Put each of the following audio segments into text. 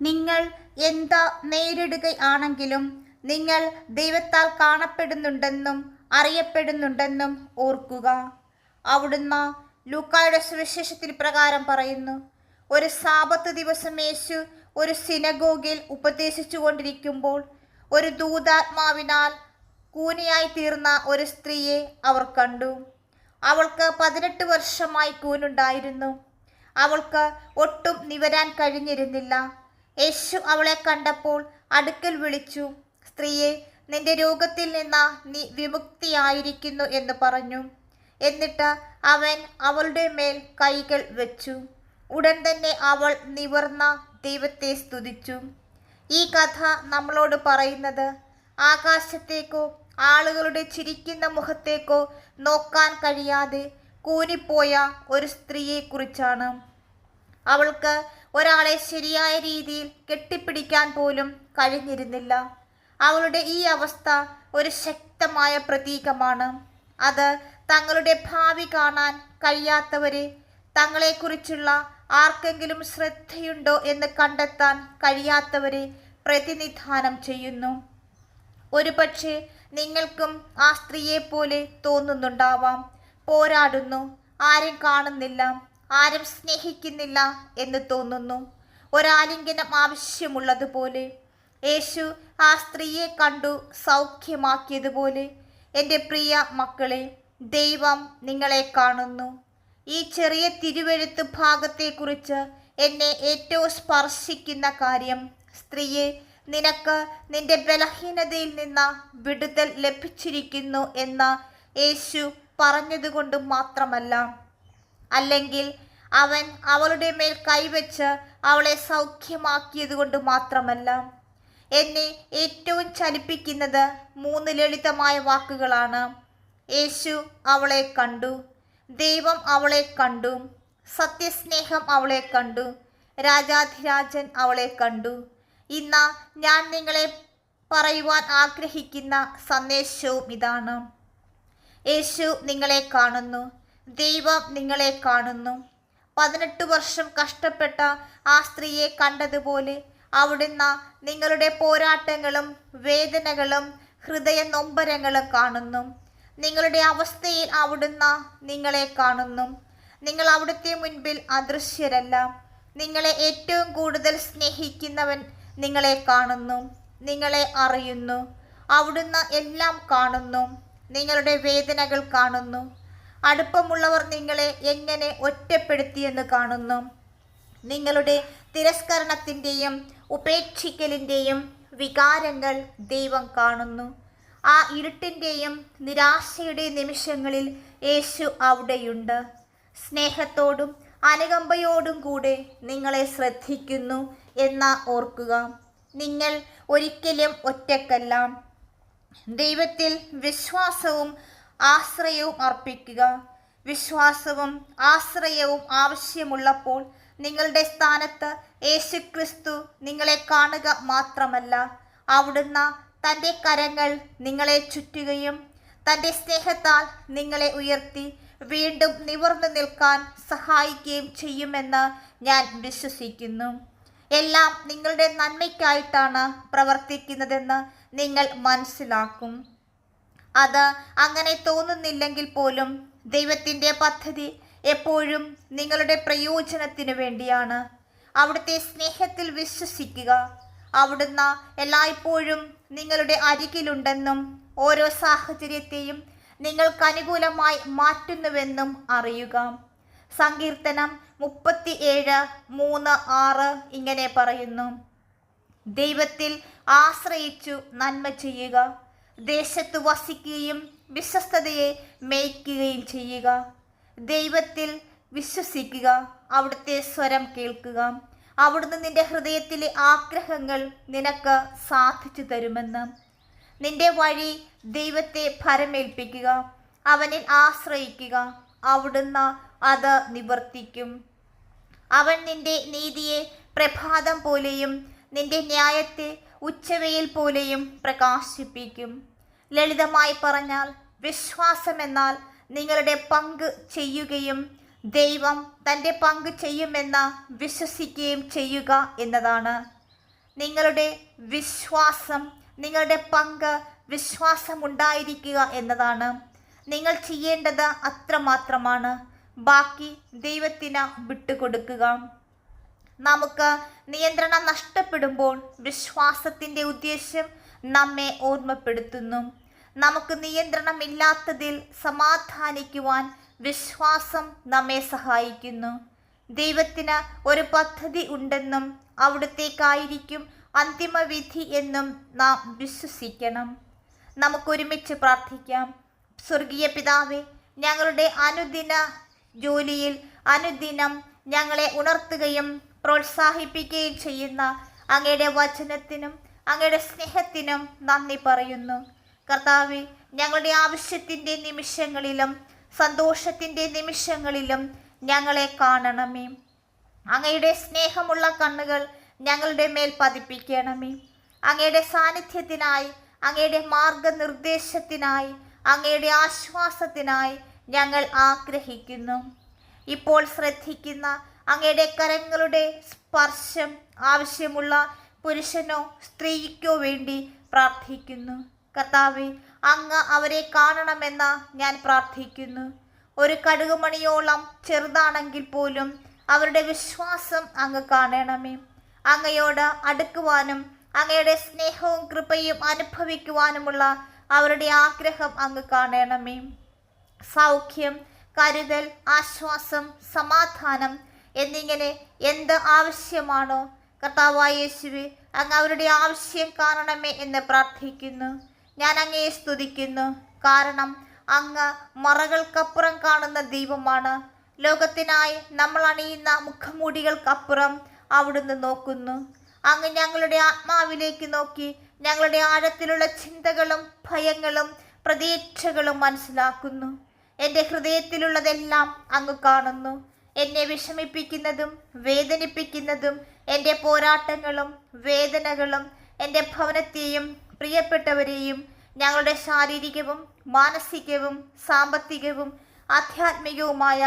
നിങ്ങൾ എന്താ നേരിടുകയാണെങ്കിലും നിങ്ങൾ ദൈവത്താൽ കാണപ്പെടുന്നുണ്ടെന്നും അറിയപ്പെടുന്നുണ്ടെന്നും ഓർക്കുക. അവിടുന്ന് ലൂക്കായുടെ സുവിശേഷത്തിൽ പ്രകാരം പറയുന്നു ഒരു സാപത്ത് ദിവസം യേശു ഒരു സിനഗോഗിൽ ഉപദേശിച്ചു കൊണ്ടിരിക്കുമ്പോൾ ഒരു ദൂതാത്മാവിനാൽ കൂനിയായി തീർന്ന ഒരു സ്ത്രീയെ അവർ കണ്ടു. അവൾക്ക് പതിനെട്ട് വർഷമായി കൂനുണ്ടായിരുന്നു. അവൾക്ക് ഒട്ടും നിവരാൻ കഴിഞ്ഞിരുന്നില്ല. യേശു അവളെ കണ്ടപ്പോൾ അടുക്കൽ വിളിച്ചു സ്ത്രീയെ നിന്റെ രോഗത്തിൽ നിന്ന നീ വിമുക്തിയായിരിക്കുന്നു എന്ന് പറഞ്ഞു. എന്നിട്ട് അവൻ അവളുടെ മേൽ കൈകൾ വെച്ചു. ഉടൻ തന്നെ അവൾ നിവർന്ന ദൈവത്തെ സ്തുതിച്ചു. ഈ കഥ നമ്മളോട് പറയുന്നത് ആകാശത്തേക്കോ ആളുകളുടെ ചിരിക്കുന്ന മുഖത്തേക്കോ നോക്കാൻ കഴിയാതെ കൂനിപ്പോയ ഒരു സ്ത്രീയെക്കുറിച്ചാണ്. അവൾക്ക് ഒരാളെ ശരിയായ രീതിയിൽ കെട്ടിപ്പിടിക്കാൻ പോലും കഴിഞ്ഞിരുന്നില്ല. അവളുടെ ഈ അവസ്ഥ ഒരു ശക്തമായ പ്രതീകമാണ്. അത് തങ്ങളുടെ ഭാവി കാണാൻ കഴിയാത്തവരെ തങ്ങളെക്കുറിച്ചുള്ള ആർക്കെങ്കിലും ശ്രദ്ധയുണ്ടോ എന്ന് കണ്ടെത്താൻ കഴിയാത്തവരെ പ്രതിനിധാനം ചെയ്യുന്നു. ഒരുപക്ഷെ നിങ്ങൾക്കും ആ സ്ത്രീയെ പോലെ തോന്നുന്നുണ്ടാവാം. പോരാടുന്നു. ആരും കാണുന്നില്ല. ആരും സ്നേഹിക്കുന്നില്ല എന്ന് തോന്നുന്നു. ഒരാലിംഗനം ആവശ്യമുള്ളതുപോലെ. യേശു ആ സ്ത്രീയെ കണ്ടു സൗഖ്യമാക്കിയതുപോലെ. എന്റെ പ്രിയ മക്കളെ ദൈവം നിങ്ങളെ കാണുന്നു. ഈ ചെറിയ തിരുവെഴുത്ത് ഭാഗത്തെക്കുറിച്ച് എന്നെ ഏറ്റവും സ്പർശിക്കുന്ന കാര്യം സ്ത്രീയെ നിനക്ക് നിന്റെ ബലഹീനതയിൽ നിന്ന് വിടുതൽ ലഭിച്ചിരിക്കുന്നു എന്ന് യേശു പറഞ്ഞതുകൊണ്ട് മാത്രമല്ല. അല്ലെങ്കിൽ അവൻ അവളുടെ മേൽ കൈവച്ച് അവളെ സൗഖ്യമാക്കിയത് കൊണ്ട് മാത്രമല്ല. എന്നെ ഏറ്റവും ചലിപ്പിക്കുന്നത് മൂന്ന് ലളിതമായ വാക്കുകളാണ്. യേശു അവളെ കണ്ടു. ദൈവം അവളെ കണ്ടു. സത്യസ്നേഹം അവളെ കണ്ടു. രാജാധിരാജൻ അവളെ കണ്ടു. ഇന്ന് ഞാൻ നിങ്ങളെ പറയുവാൻ ആഗ്രഹിക്കുന്ന സന്ദേശവും ഇതാണ്. യേശു നിങ്ങളെ കാണുന്നു. ദൈവം നിങ്ങളെ കാണുന്നു. പതിനെട്ട് വർഷം കഷ്ടപ്പെട്ട ആ സ്ത്രീയെ കണ്ടതുപോലെ അവിടുന്ന് നിങ്ങളുടെ പോരാട്ടങ്ങളും വേദനകളും ഹൃദയ നൊമ്പരങ്ങളും കാണുന്നു. നിങ്ങളുടെ അവസ്ഥയിൽ അവിടുന്ന് നിങ്ങളെ കാണുന്നു. നിങ്ങൾ അവിടുത്തെ മുൻപിൽ അദൃശ്യരല്ല. നിങ്ങളെ ഏറ്റവും കൂടുതൽ സ്നേഹിക്കുന്നവൻ നിങ്ങളെ കാണുന്നു. നിങ്ങളെ അറിയുന്നു. അവിടുന്ന് എല്ലാം കാണുന്നു. നിങ്ങളുടെ വേദനകൾ കാണുന്നു. അടുപ്പമുള്ളവർ നിങ്ങളെ എങ്ങനെ ഒറ്റപ്പെടുത്തിയെന്ന് കാണുന്നു. നിങ്ങളുടെ തിരസ്കരണത്തിന്റെയും ഉപേക്ഷിക്കലിന്റെയും വികാരങ്ങൾ ദൈവം കാണുന്നു. ആ ഇരുട്ടിന്റെയും നിരാശയുടെ നിമിഷങ്ങളിൽ യേശു അവിടെയുണ്ട്. സ്നേഹത്തോടും അനുകമ്പയോടും കൂടെ നിങ്ങളെ ശ്രദ്ധിക്കുന്നു എന്ന ഓർക്കുക. നിങ്ങൾ ഒരിക്കലും ഒറ്റക്കല്ല. ദൈവത്തിൽ വിശ്വാസവും ആശ്രയവും അർപ്പിക്കുക. വിശ്വാസവും ആശ്രയവും ആവശ്യമുള്ളപ്പോൾ നിങ്ങളുടെ സ്ഥാനത്ത് യേശുക്രിസ്തു നിങ്ങളെ കാണുക മാത്രമല്ല അവിടുന്ന് തന്റെ കരങ്ങൾ നിങ്ങളെ ചുറ്റുകയും തന്റെ സ്നേഹത്താൽ നിങ്ങളെ ഉയർത്തി വീണ്ടും നിവർന്നു നിൽക്കാൻ സഹായിക്കുകയും ചെയ്യുമെന്ന് ഞാൻ വിശ്വസിക്കുന്നു. എല്ലാം നിങ്ങളുടെ നന്മയ്ക്കായിട്ടാണ് പ്രവർത്തിക്കുന്നതെന്ന് നിങ്ങൾ മനസ്സിലാക്കും. അത് അങ്ങനെ തോന്നുന്നില്ലെങ്കിൽ പോലും ദൈവത്തിന്റെ പദ്ധതി എപ്പോഴും നിങ്ങളുടെ പ്രയോജനത്തിനു വേണ്ടിയാണ്. അവിടുത്തെ സ്നേഹത്തിൽ വിശ്വസിക്കുക. അവിടുന്ന് എല്ലായ്പ്പോഴും നിങ്ങളുടെ അരികിലുണ്ടെന്നും ഓരോ സാഹചര്യത്തെയും നിങ്ങൾക്ക് അനുകൂലമായി മാറ്റുന്നുവെന്നും അറിയുക. സങ്കീർത്തനം മുപ്പത്തി ഏഴ് മൂന്ന് ആറ് ഇങ്ങനെ പറയുന്നു. ദൈവത്തിൽ ആശ്രയിച്ചു നന്മ ചെയ്യുക. ദേശത്ത് വസിക്കുകയും വിശ്വസ്തതയെ മേയ്ക്കുകയും ചെയ്യുക. ദൈവത്തിൽ വിശ്വസിക്കുക. അവിടുത്തെ സ്വരം കേൾക്കുക. അവിടുന്ന് നിന്റെ ഹൃദയത്തിലെ ആഗ്രഹങ്ങൾ നിനക്ക് സാധിച്ചു തരുമെന്ന്. നിന്റെ വഴി ദൈവത്തെ ഭരമേൽപ്പിക്കുക. അവനിൽ ആശ്രയിക്കുക. അവിടുന്ന് അത് നിവർത്തിക്കും. അവൻ നിന്റെ നീതിയെ പ്രഭാതം പോലെയും നിന്റെ ന്യായത്തെ ഉച്ചവെയിൽ പോലെയും പ്രകാശിപ്പിക്കും. ലളിതമായി പറഞ്ഞാൽ വിശ്വാസം എന്നാൽ നിങ്ങളുടെ പങ്ക് ചെയ്യുകയും ദൈവം തന്റെ പങ്ക് ചെയ്യുമെന്ന് വിശ്വസിക്കുകയും ചെയ്യുക എന്നതാണ്. നിങ്ങളുടെ വിശ്വാസം നിങ്ങളുടെ പങ്ക് വിശ്വാസമുണ്ടായിരിക്കുക എന്നതാണ്. നിങ്ങൾ ചെയ്യേണ്ടത് അത്രമാത്രമാണ്. ബാക്കി ദൈവത്തിന് വിട്ടുകൊടുക്കുക. നമുക്ക് നിയന്ത്രണം നഷ്ടപ്പെടുമ്പോൾ വിശ്വാസത്തിന്റെ ഉദ്ദേശ്യം നമ്മെ ഓർമ്മപ്പെടുത്തുന്നു. നമുക്ക് നിയന്ത്രണമില്ലാത്തതിൽ സമാധാനിക്കുവാൻ വിശ്വാസം നമ്മെ സഹായിക്കുന്നു. ദൈവത്തിന് ഒരു പദ്ധതി ഉണ്ടെന്നും അവിടുത്തേക്കായിരിക്കും അന്തിമവിധി എന്നും നാം വിശ്വസിക്കണം. നമുക്കൊരുമിച്ച് പ്രാർത്ഥിക്കാം. സ്വർഗീയ പിതാവെ ഞങ്ങളുടെ അനുദിന ജോലിയിൽ അനുദിനം ഞങ്ങളെ ഉണർത്തുകയും പ്രോത്സാഹിപ്പിക്കുകയും ചെയ്യുന്ന അങ്ങയുടെ വചനത്തിനും അങ്ങയുടെ സ്നേഹത്തിനും നന്ദി പറയുന്നു. കർത്താവെ ഞങ്ങളുടെ ആവശ്യത്തിന്റെ നിമിഷങ്ങളിലും സന്തോഷത്തിന്റെ നിമിഷങ്ങളിലും ഞങ്ങളെ കാണണമേ. അങ്ങയുടെ സ്നേഹമുള്ള കണ്ണുകൾ ഞങ്ങളുടെ മേൽ പതിപ്പിക്കണമേ. അങ്ങയുടെ സാന്നിധ്യത്തിനായി അങ്ങയുടെ മാർഗനിർദ്ദേശത്തിനായി അങ്ങയുടെ ആശ്വാസത്തിനായി ഞങ്ങൾ ആഗ്രഹിക്കുന്നു. ഇപ്പോൾ ശ്രദ്ധിക്കുന്ന അങ്ങയുടെ കരങ്ങളുടെ സ്പർശം ആവശ്യമുള്ള പുരുഷനോ സ്ത്രീക്കോ വേണ്ടി പ്രാർത്ഥിക്കുന്നു. കർത്താവെ അങ്ങ് അവരെ കാണണമെന്ന് ഞാൻ പ്രാർത്ഥിക്കുന്നു. ഒരു കടുകുമണിയോളം ചെറുതാണെങ്കിൽ പോലും അവരുടെ വിശ്വാസം അങ്ങ് കാണണമേ. അങ്ങയോട് അടുക്കുവാനും അങ്ങയുടെ സ്നേഹവും കൃപയും അനുഭവിക്കുവാനുമുള്ള അവരുടെ ആഗ്രഹം അങ്ങ് കാണണമേ. സൗഖ്യം കരുതൽ ആശ്വാസം സമാധാനം എന്നിങ്ങനെ എന്ത് ആവശ്യമാണോ കർത്താവായ യേശുവെ അങ്ങ് അവരുടെ ആവശ്യം കാണണമേ എന്ന് പ്രാർത്ഥിക്കുന്നു. ഞാൻ അങ്ങയെ സ്തുതിക്കുന്നു. കാരണം അങ്ങ് മറകൾക്കപ്പുറം കാണുന്ന ദൈവമാണ്. ലോകത്തിനായി നമ്മൾ അണിയുന്ന മുഖമൂടികൾക്കപ്പുറം അവിടുന്ന് നോക്കുന്നു. അങ്ങ് ഞങ്ങളുടെ ആത്മാവിലേക്ക് നോക്കി ഞങ്ങളുടെ ആഴത്തിലുള്ള ചിന്തകളും ഭയങ്ങളും പ്രതീക്ഷകളും മനസ്സിലാക്കുന്നു. എന്റെ ഹൃദയത്തിലുള്ളതെല്ലാം അങ്ങ് കാണുന്നു. എന്നെ വിഷമിപ്പിക്കുന്നതും വേദനിപ്പിക്കുന്നതും എന്റെ പോരാട്ടങ്ങളും വേദനകളും എന്റെ ഭവനത്തെയും പ്രിയപ്പെട്ടവരെയും ഞങ്ങളുടെ ശാരീരികവും മാനസികവും സാമ്പത്തികവും ആധ്യാത്മികവുമായ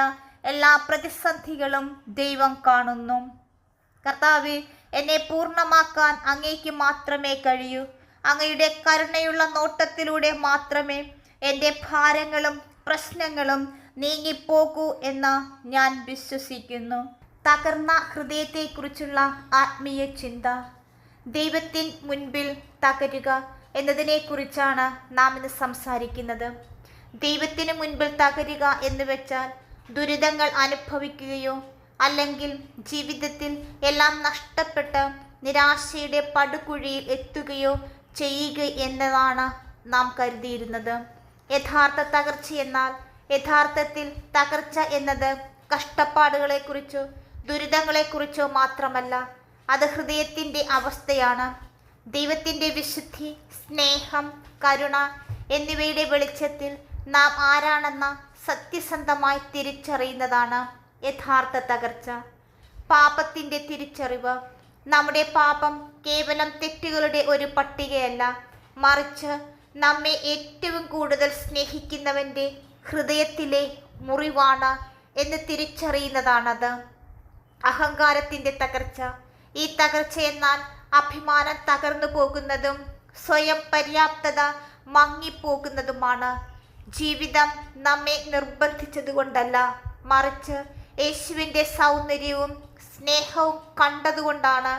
എല്ലാ പ്രതിസന്ധികളും ദൈവം കാണുന്നു. കർത്താവ് എന്നെ പൂർണമാക്കാൻ അങ്ങേക്ക് മാത്രമേ കഴിയൂ. അങ്ങയുടെ കരുണയുള്ള നോട്ടത്തിലൂടെ മാത്രമേ എന്റെ ഭാരങ്ങളും പ്രശ്നങ്ങളും നീങ്ങിപ്പോകൂ എന്ന് ഞാൻ വിശ്വസിക്കുന്നു. തകർന്ന ഹൃദയത്തെക്കുറിച്ചുള്ള ആത്മീയ ചിന്ത. ദൈവത്തിൻ മുൻപിൽ തകരുക എന്നതിനെക്കുറിച്ചാണ് നാം ഇന്ന് സംസാരിക്കുന്നത്. ദൈവത്തിന് മുൻപിൽ തകരുക എന്ന് വെച്ചാൽ ദുരിതങ്ങൾ അനുഭവിക്കുകയോ അല്ലെങ്കിൽ ജീവിതത്തിൽ എല്ലാം നഷ്ടപ്പെട്ട് നിരാശയുടെ പടുകുഴിയിൽ എത്തുകയോ ചെയ്യുക എന്നതാണ് നാം കരുതിയിരുന്നത്. യഥാർത്ഥ തകർച്ച എന്നാൽ യഥാർത്ഥത്തിൽ തകർച്ച എന്നത് കഷ്ടപ്പാടുകളെക്കുറിച്ചോ ദുരിതങ്ങളെക്കുറിച്ചോ മാത്രമല്ല അത് ഹൃദയത്തിന്റെ അവസ്ഥയാണ്. ദൈവത്തിന്റെ വിശുദ്ധി സ്നേഹം കരുണ എന്നിവയുടെ വെളിച്ചത്തിൽ നാം ആരാണെന്ന സത്യസന്ധമായി തിരിച്ചറിയുന്നതാണ് യഥാർത്ഥ തകർച്ച. പാപത്തിന്റെ തിരിച്ചറിവ്. നമ്മുടെ പാപം കേവലം തെറ്റുകളുടെ ഒരു പട്ടികയല്ല. മറിച്ച് നമ്മെ ഏറ്റവും കൂടുതൽ സ്നേഹിക്കുന്നവന്റെ ഹൃദയത്തിലെ മുറിവാണ് എന്ന് തിരിച്ചറിയുന്നതാണത്. അഹങ്കാരത്തിന്റെ തകർച്ച. ഈ തകർച്ച എന്നാൽ അഭിമാനം തകർന്നു പോകുന്നതും സ്വയം പര്യാപ്തത മങ്ങിപ്പോകുന്നതുമാണ്. ജീവിതം നമ്മെ നിർബന്ധിച്ചതുകൊണ്ടല്ല മറിച്ച് യേശുവിന്റെ സൗന്ദര്യവും സ്നേഹവും കണ്ടതുകൊണ്ടാണ്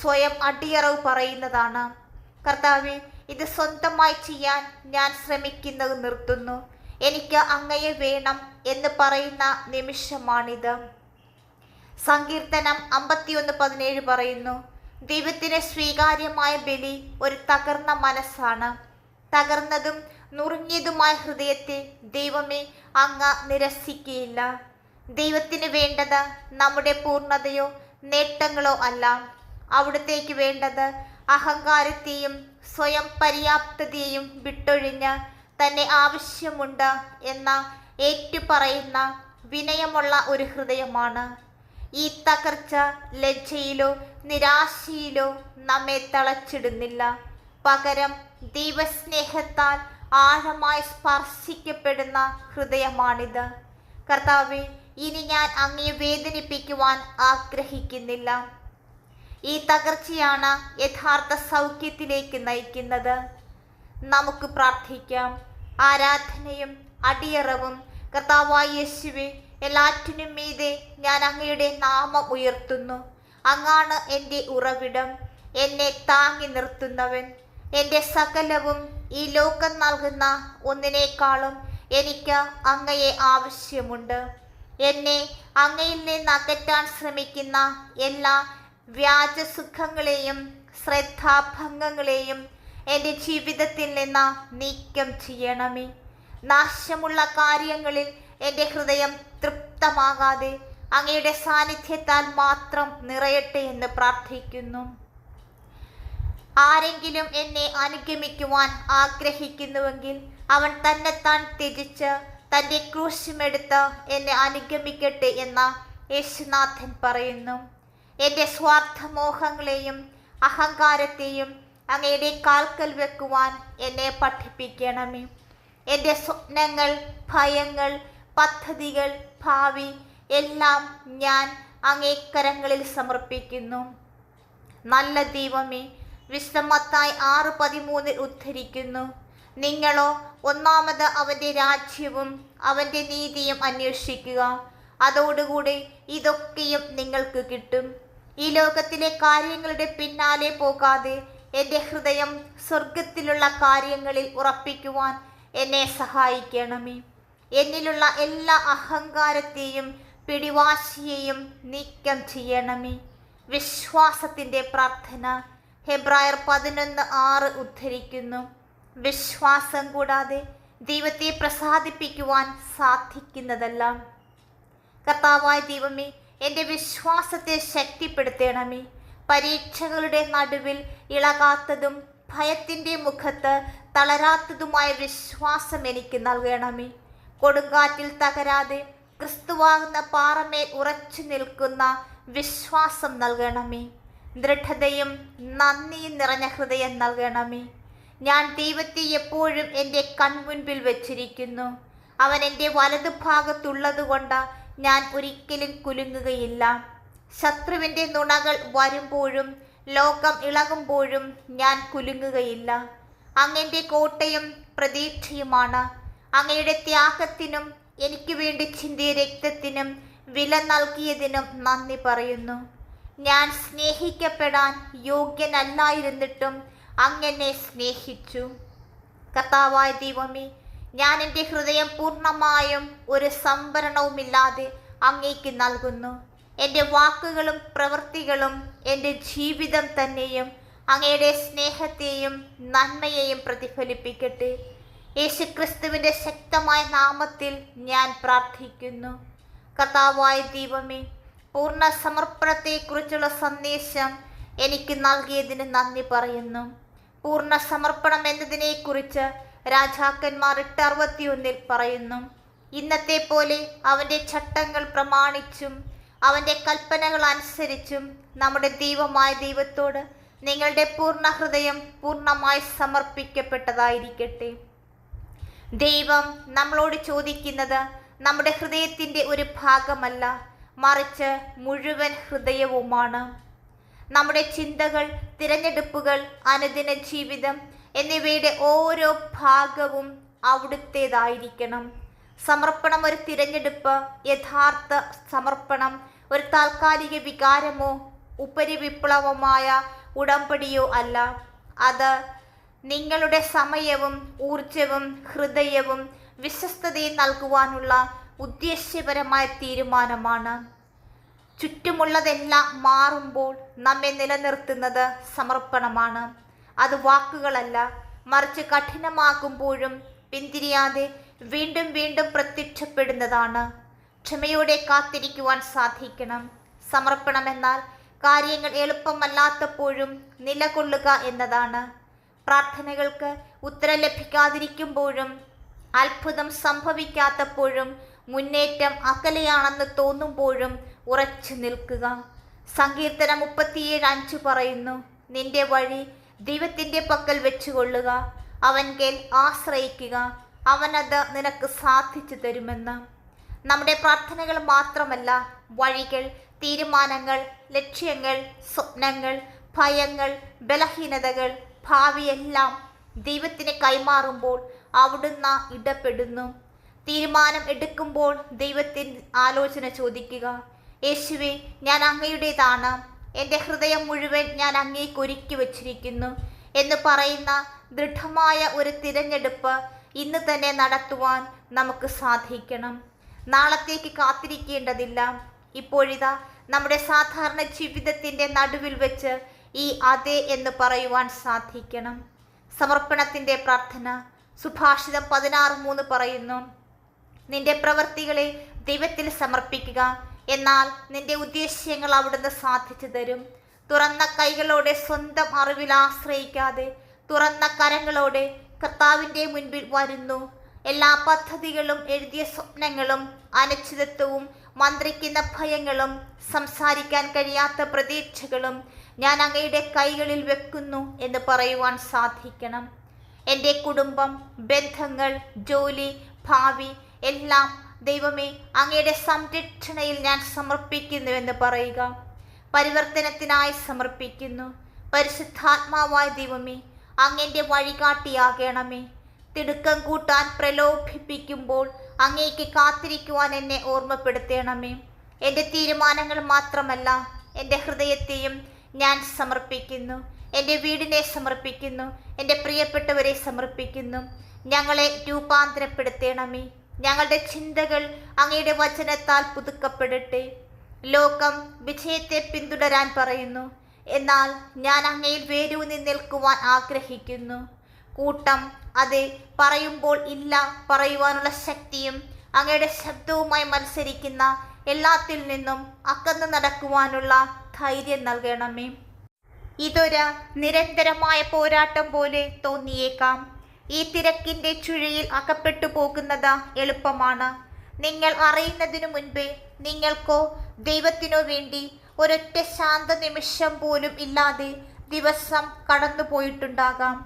സ്വയം അടിയറവ് പറയുന്നതാണ്. കർത്താവെ ഇത് സ്വന്തമായി ചെയ്യാൻ ഞാൻ ശ്രമിക്കുന്നത് നിർത്തുന്നു. എനിക്ക് അങ്ങയെ വേണം എന്ന് പറയുന്ന നിമിഷമാണിത്. സങ്കീർത്തനം അമ്പത്തിയൊന്ന് പതിനേഴ് പറയുന്നു. ദൈവത്തിന് സ്വീകാര്യമായ ബലി ഒരു തകർന്ന മനസ്സാണ്. തകർന്നതും നുറുങ്ങിയതുമായ ഹൃദയത്തെ ദൈവമേ അങ്ങ് നിരസിക്കുകയില്ല. ദൈവത്തിന് വേണ്ടത് നമ്മുടെ പൂർണതയോ നേട്ടങ്ങളോ അല്ല. അവിടത്തേക്ക് വേണ്ടത് അഹങ്കാരത്തെയും സ്വയം പര്യാപ്തതയെയും വിട്ടൊഴിഞ്ഞ് തന്നെ ആവശ്യമുണ്ട് എന്ന ഏറ്റുപറയുന്ന വിനയമുള്ള ഒരു ഹൃദയമാണ്. ഈ തകർച്ച ലജ്ജയിലോ നിരാശയിലോ നമ്മെ തളച്ചിടുന്നില്ല. പകരം ദൈവസ്നേഹത്താൽ ആഴമായി സ്പർശിക്കപ്പെടുന്ന ഹൃദയമാണിത്. കർത്താവെ ഇനി ഞാൻ അങ്ങയെ വേദനിപ്പിക്കുവാൻ ആഗ്രഹിക്കുന്നില്ല. ഈ തകർച്ചയാണ് യഥാർത്ഥ സൗഖ്യത്തിലേക്ക് നയിക്കുന്നത്. നമുക്ക് പ്രാർത്ഥിക്കാം. ആരാധനയും അടിയറവും കർത്താവായ യേശുവെ എല്ലാറ്റിനും മീതെ ഞാൻ അങ്ങയുടെ നാമം ഉയർത്തുന്നു. അങ്ങാണ് എന്റെ ഉറവിടം. എന്നെ താങ്ങി നിർത്തുന്നവൻ. എന്റെ സകലവും ഈ ലോകം നൽകുന്ന ഒന്നിനേക്കാളും എനിക്ക് അങ്ങയെ ആവശ്യമുണ്ട്. എന്നെ അങ്ങയിൽ നിന്ന് അകറ്റാൻ ശ്രമിക്കുന്ന എല്ലാ വ്യാജസുഖങ്ങളെയും ശ്രദ്ധാഭംഗങ്ങളെയും എന്റെ ജീവിതത്തിൽ നിന്ന് നീക്കം ചെയ്യണമേ. നാശമുള്ള കാര്യങ്ങളിൽ എന്റെ ഹൃദയം തൃപ്തമാകാതെ അങ്ങയുടെ സാന്നിധ്യത്താൽ മാത്രം നിറയട്ടെ എന്ന് പ്രാർത്ഥിക്കുന്നു. ആരെങ്കിലും എന്നെ അനുഗമിക്കുവാൻ ആഗ്രഹിക്കുന്നുവെങ്കിൽ അവൻ തന്നെത്താൻ ത്യജിച്ച് തന്റെ ക്രൂശുമെടുത്ത് എന്നെ അനുഗമിക്കട്ടെ എന്ന യേശുനാഥൻ പറയുന്നു. എന്റെ സ്വാർത്ഥമോഹങ്ങളെയും അഹങ്കാരത്തെയും അങ്ങയുടെ കാൽക്കൽ വെക്കുവാൻ എന്നെ പഠിപ്പിക്കണമേ. എന്റെ സ്വപ്നങ്ങൾ ഭയങ്ങൾ പദ്ധതികൾ ഭാവി എല്ലാം ഞാൻ അങ്ങേക്കരങ്ങളിൽ സമർപ്പിക്കുന്നു. നല്ല ദൈവമേ വിശ്രമത്തായി ആറ് പതിമൂന്നിൽ ഉദ്ധരിക്കുന്നു. നിങ്ങളോ ഒന്നാമത് അവന്റെ രാജ്യവും അവന്റെ നീതിയും അന്വേഷിക്കുക. അതോടുകൂടി ഇതൊക്കെയും നിങ്ങൾക്ക് കിട്ടും. ഈ ലോകത്തിലെ കാര്യങ്ങളുടെ പിന്നാലെ പോകാതെ എന്റെ ഹൃദയം സ്വർഗത്തിലുള്ള കാര്യങ്ങളിൽ ഉറപ്പിക്കുവാൻ എന്നെ സഹായിക്കണമേ. എന്നിലുള്ള എല്ലാ അഹങ്കാരത്തെയും പിടിവാശിയെയും നീക്കം ചെയ്യണമേ. വിശ്വാസത്തിന്റെ പ്രാർത്ഥന. ഹെബ്രായർ പതിനൊന്ന് ആറ് ഉദ്ധരിക്കുന്നു. വിശ്വാസം കൂടാതെ ദൈവത്തെ പ്രസാദിപ്പിക്കുവാൻ സാധിക്കുന്നതല്ല. കർത്താവായ ദൈവമേ എന്റെ വിശ്വാസത്തെ ശക്തിപ്പെടുത്തണമേ. പരീക്ഷകളുടെ നടുവിൽ ഇളകാത്തതും ഭയത്തിന്റെ മുഖത്ത് തളരാത്തതുമായ വിശ്വാസം എനിക്ക് നൽകണമേ. കൊടുങ്കാറ്റിൽ തകരാതെ ക്രിസ്തുവാകുന്ന പാറമേൽ ഉറച്ചു നിൽക്കുന്ന വിശ്വാസം നൽകണമേ. ദൃഢതയും നന്ദിയും നിറഞ്ഞ ഹൃദയം നൽകണമേ. ഞാൻ ദൈവത്തെ എപ്പോഴും എന്റെ കൺമുൻപിൽ വച്ചിരിക്കുന്നു. അവൻ എന്റെ വലതുഭാഗത്തുള്ളതുകൊണ്ട് ഞാൻ ഒരിക്കലും കുലുങ്ങുകയില്ല. ശത്രുവിന്റെ നുണകൾ വരുമ്പോഴും ലോകം ഇളകുമ്പോഴും ഞാൻ കുലുങ്ങുകയില്ല. അങ്ങന്റെ കോട്ടയും പ്രതീക്ഷയുമാണ്. അങ്ങയുടെ ത്യാഗത്തിനും എനിക്ക് വേണ്ടി ചിന്തിയ രക്തത്തിനും വില നൽകിയതിനും നന്ദി പറയുന്നു. ഞാൻ സ്നേഹിക്കപ്പെടാൻ യോഗ്യനല്ലായിരുന്നിട്ടും അങ്ങനെ സ്നേഹിച്ചു. കർത്താവായ ദൈവമേ ഞാൻ എന്റെ ഹൃദയം പൂർണമായും ഒരു സംഭരണവുമില്ലാതെ അങ്ങേക്ക് നൽകുന്നു. എന്റെ വാക്കുകളും പ്രവൃത്തികളും എന്റെ ജീവിതം തന്നെയും അങ്ങയുടെ സ്നേഹത്തെയും നന്മയെയും പ്രതിഫലിപ്പിക്കട്ടെ. യേശുക്രിസ്തുവിന്റെ ശക്തമായ നാമത്തിൽ ഞാൻ പ്രാർത്ഥിക്കുന്നു. കഥാവായ ദൈവമേ പൂർണ സമർപ്പണത്തെക്കുറിച്ചുള്ള സന്ദേശം എനിക്ക് നൽകിയതിന് നന്ദി പറയുന്നു. പൂർണ സമർപ്പണം എന്നതിനെക്കുറിച്ച് രാജാക്കന്മാർ എട്ട് അറുപത്തിയൊന്നിൽ പറയുന്നു. ഇന്നത്തെ പോലെ അവന്റെ ചട്ടങ്ങൾ പ്രമാണിച്ചും അവന്റെ കൽപ്പനകൾ അനുസരിച്ചും നമ്മുടെ ദൈവമായ ദൈവത്തോട് നിങ്ങളുടെ പൂർണ ഹൃദയം പൂർണമായി സമർപ്പിക്കപ്പെട്ടതായിരിക്കട്ടെ. ദൈവം നമ്മളോട് ചോദിക്കുന്നത് നമ്മുടെ ഹൃദയത്തിന്റെ ഒരു ഭാഗമല്ല മറിച്ച് മുഴുവൻ ഹൃദയവുമാണ്. നമ്മുടെ ചിന്തകൾ തിരഞ്ഞെടുപ്പുകൾ അനുദിന ജീവിതം എന്നിവയുടെ ഓരോ ഭാഗവും അവിടുത്തേതായിരിക്കണം. സമർപ്പണം ഒരു തിരഞ്ഞെടുപ്പ് യഥാർത്ഥ സമർപ്പണം ഒരു താൽക്കാലിക വികാരമോ ഉപരിവിപ്ലവമായ ഉടമ്പടിയോ അല്ല. അത് നിങ്ങളുടെ സമയവും ഊർജവും ഹൃദയവും വിശ്വസ്തതയും നൽകുവാനുള്ള ഉദ്ദേശ്യപരമായ തീരുമാനമാണ്. ചുറ്റുമുള്ളതെല്ലാം മാറുമ്പോൾ നമ്മെ നിലനിർത്തുന്നത് സമർപ്പണമാണ്. അത് വാക്കുകളല്ല. മറിച്ച് കഠിനമാകുമ്പോഴും പിന്തിരിയാതെ വീണ്ടും വീണ്ടും പ്രത്യക്ഷപ്പെടുന്നതാണ്. ക്ഷമയോടെ കാത്തിരിക്കുവാൻ സാധിക്കണം. സമർപ്പണമെന്നാൽ കാര്യങ്ങൾ എളുപ്പമല്ലാത്തപ്പോഴും നിലകൊള്ളുക എന്നതാണ്. പ്രാർത്ഥനകൾക്ക് ഉത്തരം ലഭിക്കാതിരിക്കുമ്പോഴും അത്ഭുതം സംഭവിക്കാത്തപ്പോഴും മുന്നേറ്റം അകലെയാണെന്ന് തോന്നുമ്പോഴും ഉറച്ചു നിൽക്കുക. സങ്കീർത്തനം മുപ്പത്തിയേഴ് അഞ്ച് പറയുന്നു നിന്റെ വഴി ദൈവത്തിന്റെ പക്കൽ വെച്ചുകൊള്ളുക. അവൻകേൽ ആശ്രയിക്കുക. അവനത് നിനക്ക് സാധിച്ചു തരുമെന്ന്. നമ്മുടെ പ്രാർത്ഥനകൾ മാത്രമല്ല വഴികൾ തീരുമാനങ്ങൾ ലക്ഷ്യങ്ങൾ സ്വപ്നങ്ങൾ ഭയങ്ങൾ ബലഹീനതകൾ ഭാവിയെല്ലാം ദൈവത്തിന് കൈമാറുമ്പോൾ അവിടുന്ന് ഇടപെടുന്നു. തീരുമാനം എടുക്കുമ്പോൾ ദൈവത്തിൻ ആലോചന ചോദിക്കുക. യേശുവെ ഞാൻ അങ്ങയുടേതാണ്. എന്റെ ഹൃദയം മുഴുവൻ ഞാൻ അങ്ങേക്ക് ഒരുക്കി വച്ചിരിക്കുന്നു എന്ന് പറയുന്ന ദൃഢമായ ഒരു തിരഞ്ഞെടുപ്പ് ഇന്ന് തന്നെ നടത്തുവാൻ നമുക്ക് സാധിക്കണം. നാളത്തേക്ക് കാത്തിരിക്കേണ്ടതില്ല. ഇപ്പോഴിതാ നമ്മുടെ സാധാരണ ജീവിതത്തിന്റെ നടുവിൽ വെച്ച് ഈ അതെ എന്ന് പറയുവാൻ സാധിക്കണം. സമർപ്പണത്തിന്റെ പ്രാർത്ഥന സുഭാഷിതം പതിനാറ് മൂന്ന് പറയുന്നു. നിന്റെ പ്രവൃത്തികളെ ദൈവത്തിൽ സമർപ്പിക്കുക എന്നാൽ നിന്റെ ഉദ്ദേശ്യങ്ങൾ അവിടുന്ന് സാധിച്ചു തരും. തുറന്ന കൈകളോടെ സ്വന്തം അറിവിൽ ആശ്രയിക്കാതെ തുറന്ന കരങ്ങളോടെ കർത്താവിന്റെ മുൻപിൽ വരുന്നു. എല്ലാ പദ്ധതികളും എഴുതിയ സ്വപ്നങ്ങളും അനിശ്ചിതത്വവും മന്ത്രിക്കുന്ന ഭയങ്ങളും സംസാരിക്കാൻ കഴിയാത്ത പ്രതീക്ഷകളും ഞാൻ അങ്ങയുടെ കൈകളിൽ വെക്കുന്നു എന്ന് പറയുവാൻ സാധിക്കണം. എന്റെ കുടുംബം ബന്ധങ്ങൾ ജോലി ഭാവി എല്ലാം ദൈവമേ അങ്ങയുടെ സംരക്ഷണയിൽ ഞാൻ സമർപ്പിക്കുന്നുവെന്ന് പറയുക. പരിവർത്തനത്തിനായി സമർപ്പിക്കുന്നു. പരിശുദ്ധാത്മാവായ ദൈവമേ അങ്ങന്റെ വഴികാട്ടിയാകണമേ. തിടുക്കം കൂട്ടാൻ പ്രലോഭിപ്പിക്കുമ്പോൾ അങ്ങേക്ക് കാത്തിരിക്കുവാൻ എന്നെ ഓർമ്മപ്പെടുത്തണമേ. എന്റെ തീരുമാനങ്ങൾ മാത്രമല്ല എന്റെ ഹൃദയത്തെയും ഞാൻ സമർപ്പിക്കുന്നു. എന്റെ വീടിനെ സമർപ്പിക്കുന്നു. എന്റെ പ്രിയപ്പെട്ടവരെ സമർപ്പിക്കുന്നു. ഞങ്ങളെ രൂപാന്തരപ്പെടുത്തണമേ. ഞങ്ങളുടെ ചിന്തകൾ അങ്ങയുടെ വചനത്താൽ പുതുക്കപ്പെടട്ടെ. ലോകം വിജയത്തെ പിന്തുടരാൻ പറയുന്നു. എന്നാൽ ഞാൻ അങ്ങയിൽ വേരൂന്നി നിൽക്കുവാൻ ആഗ്രഹിക്കുന്നു. കൂട്ടം അത് പറയുമ്പോൾ ഇല്ല പറയുവാനുള്ള ശക്തിയും അങ്ങയുടെ ശബ്ദവുമായി മത്സരിക്കുന്ന എല്ലാത്തിൽ നിന്നും അകന്നു നടക്കുവാനുള്ള ധൈര്യം നൽകണമേ. ഇതൊരു നിരന്തരമായ പോരാട്ടം പോലെ തോന്നിയേക്കാം. ഈ തിരക്കിന്റെ ചുഴിയിൽ അകപ്പെട്ടു പോകുന്നത് എളുപ്പമാണ്. നിങ്ങൾ അറിയുന്നതിനു മുൻപേ നിങ്ങൾക്കോ ദൈവത്തിനോ വേണ്ടി ഒരൊറ്റ ശാന്ത നിമിഷം പോലും ഇല്ലാതെ ദിവസം കടന്നു പോയിട്ടുണ്ടാകാം.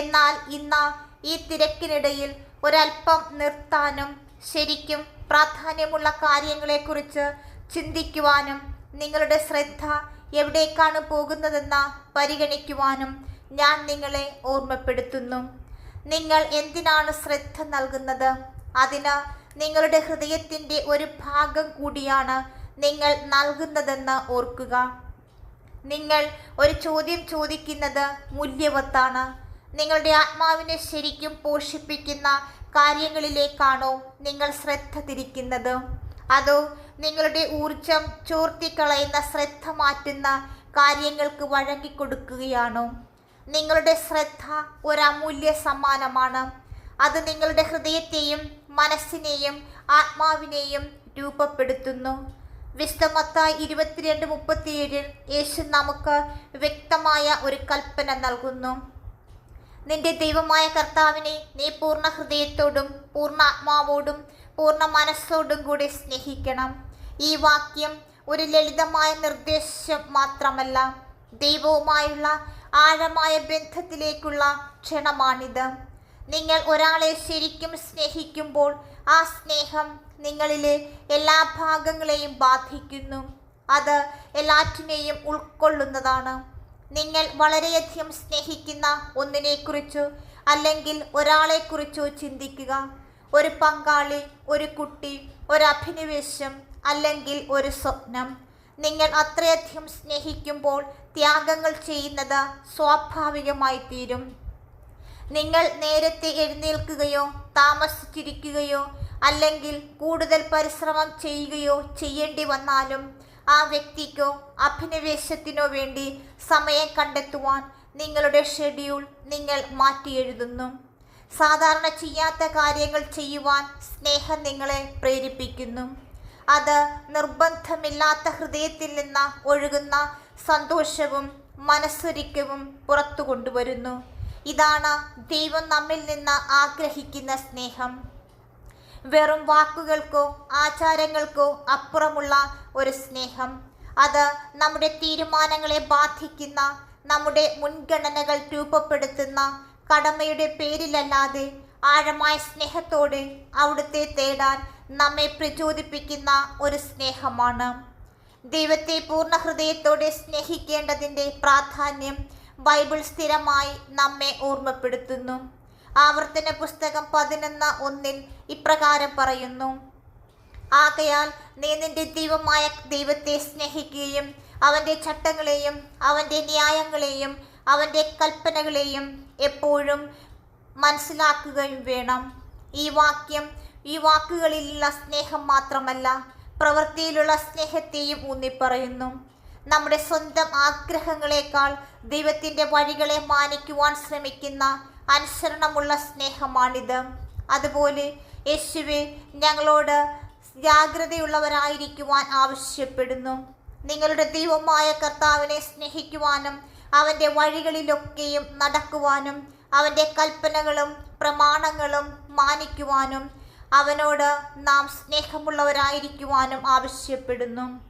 എന്നാൽ ഇന്ന് ഈ തിരക്കിനിടയിൽ ഒരല്പം നിർത്താനും ശരിക്കും പ്രാധാന്യമുള്ള കാര്യങ്ങളെക്കുറിച്ച് ചിന്തിക്കുവാനും നിങ്ങളുടെ ശ്രദ്ധ എവിടേക്കാണ് പോകുന്നതെന്ന് പരിഗണിക്കുവാനും ഞാൻ നിങ്ങളെ ഓർമ്മപ്പെടുത്തുന്നു. നിങ്ങൾ എന്തിനാണ് ശ്രദ്ധ നൽകുന്നത്? അതിന് നിങ്ങളുടെ ഹൃദയത്തിന്റെ ഒരു ഭാഗം കൂടിയാണ് നിങ്ങൾ നൽകുന്നതെന്ന് ഓർക്കുക. നിങ്ങൾ ഒരു ചോദ്യം ചോദിക്കുന്നത് മൂല്യവത്താണ്. നിങ്ങളുടെ ആത്മാവിനെ ശരിക്കും പോഷിപ്പിക്കുന്ന കാര്യങ്ങളിലേക്കാണോ നിങ്ങൾ ശ്രദ്ധ തിരിക്കുന്നത്? അതോ നിങ്ങളുടെ ഊർജം ചോർത്തിക്കളയുന്ന ശ്രദ്ധ മാറ്റുന്ന കാര്യങ്ങൾക്ക് വഴങ്ങിക്കൊടുക്കുകയാണോ? നിങ്ങളുടെ ശ്രദ്ധ ഒരു അമൂല്യ സമ്മാനമാണ്. അത് നിങ്ങളുടെ ഹൃദയത്തെയും മനസ്സിനെയും ആത്മാവിനെയും രൂപപ്പെടുത്തുന്നു. വിസ്തമത്ത ഇരുപത്തിരണ്ട് മുപ്പത്തിയേഴിൽ യേശു നമുക്ക് വ്യക്തമായ ഒരു കൽപ്പന നൽകുന്നു. നിന്റെ ദൈവമായ കർത്താവിനെ നീ പൂർണ ഹൃദയത്തോടും പൂർണ ആത്മാവോടും പൂർണ മനസ്സോടും കൂടി സ്നേഹിക്കണം. ഈ വാക്യം ഒരു ലളിതമായ നിർദ്ദേശം മാത്രമല്ല ദൈവവുമായുള്ള ആഴമായ ബന്ധത്തിലേക്കുള്ള ക്ഷണമാണിത്. നിങ്ങൾ ഒരാളെ ശരിക്കും സ്നേഹിക്കുമ്പോൾ ആ സ്നേഹം നിങ്ങളിലെ എല്ലാ ഭാഗങ്ങളെയും ബാധിക്കുന്നു. അത് എല്ലാറ്റിനെയും ഉൾക്കൊള്ളുന്നതാണ്. നിങ്ങൾ വളരെയധികം സ്നേഹിക്കുന്ന ഒന്നിനെക്കുറിച്ചോ അല്ലെങ്കിൽ ഒരാളെക്കുറിച്ചോ ചിന്തിക്കുക. ഒരു പങ്കാളി ഒരു കുട്ടി ഒരു അഭിനിവേശം അല്ലെങ്കിൽ ഒരു സ്വപ്നം. നിങ്ങൾ അത്രയധികം സ്നേഹിക്കുമ്പോൾ ത്യാഗങ്ങൾ ചെയ്യുന്നത് സ്വാഭാവികമായി തീരും. നിങ്ങൾ നേരത്തെ എഴുന്നേൽക്കുകയോ താമസിച്ചിരിക്കുകയോ അല്ലെങ്കിൽ കൂടുതൽ പരിശ്രമം ചെയ്യുകയോ ചെയ്യേണ്ടി വന്നാലും ആ വ്യക്തിക്കോ അഭിനിവേശത്തിനോ വേണ്ടി സമയം കണ്ടെത്തുവാൻ നിങ്ങളുടെ ഷെഡ്യൂൾ നിങ്ങൾ മാറ്റി എഴുതുന്നു സാധാരണ ചെയ്യാത്ത കാര്യങ്ങൾ ചെയ്യുവാൻ സ്നേഹം നിങ്ങളെ പ്രേരിപ്പിക്കുന്നു. അത് നിർബന്ധമില്ലാത്ത ഹൃദയത്തിൽ നിന്ന് ഒഴുകുന്ന സന്തോഷവും മനസ്സൊരുക്കവും പുറത്തു കൊണ്ടുവരുന്നു. ഇതാണ് ദൈവം നമ്മിൽ നിന്ന് ആഗ്രഹിക്കുന്ന സ്നേഹം. വെറും വാക്കുകൾക്കോ ആചാരങ്ങൾക്കോ അപ്പുറമുള്ള ഒരു സ്നേഹം. അത് നമ്മുടെ തീരുമാനങ്ങളെ ബാധിക്കുന്ന നമ്മുടെ മുൻഗണനകൾ രൂപപ്പെടുത്തുന്ന കടമയുടെ പേരിലല്ലാതെ ആഴമായ സ്നേഹത്തോടെ അവിടുത്തെ തേടാൻ നമ്മെ പ്രചോദിപ്പിക്കുന്ന ഒരു സ്നേഹമാണ്. ദൈവത്തെ പൂർണ ഹൃദയത്തോടെ സ്നേഹിക്കേണ്ടതിന്റെ പ്രാധാന്യം ബൈബിൾ സ്ഥിരമായി നമ്മെ ഓർമ്മപ്പെടുത്തുന്നു. ആവർത്തന പുസ്തകം പതിനൊന്ന് ഒന്നിൽ ഇപ്രകാരം പറയുന്നു. ആകയാൽ നീ നിന്റെ ദൈവമായ ദൈവത്തെ സ്നേഹിക്കുകയും അവന്റെ ചട്ടങ്ങളെയും അവന്റെ ന്യായങ്ങളെയും അവന്റെ കൽപ്പനകളെയും എപ്പോഴും മനസ്സിലാക്കുകയും വേണം. ഈ വാക്യം ഈ വാക്കുകളിലുള്ള സ്നേഹം മാത്രമല്ല പ്രവൃത്തിയിലുള്ള സ്നേഹത്തെയും ഊന്നിപ്പറയുന്നു. നമ്മുടെ സ്വന്തം ആഗ്രഹങ്ങളെക്കാൾ ദൈവത്തിന്റെ വഴികളെ മാനിക്കുവാൻ ശ്രമിക്കുന്ന അനുസരണമുള്ള സ്നേഹമാണിത്. അതുപോലെ യേശുവെ ഞങ്ങളോട് ജാഗ്രതയുള്ളവരായിരിക്കുവാൻ ആവശ്യപ്പെടുന്നു. നിങ്ങളുടെ ദൈവമായ കർത്താവിനെ സ്നേഹിക്കുവാനും അവന്റെ വഴികളിലൊക്കെയും നടക്കുവാനും അവന്റെ കൽപ്പനകളും പ്രമാണങ്ങളും മാനിക്കുവാനും അവനോട് നാം സ്നേഹമുള്ളവരായിരിക്കുവാനും ആവശ്യപ്പെടുന്നു.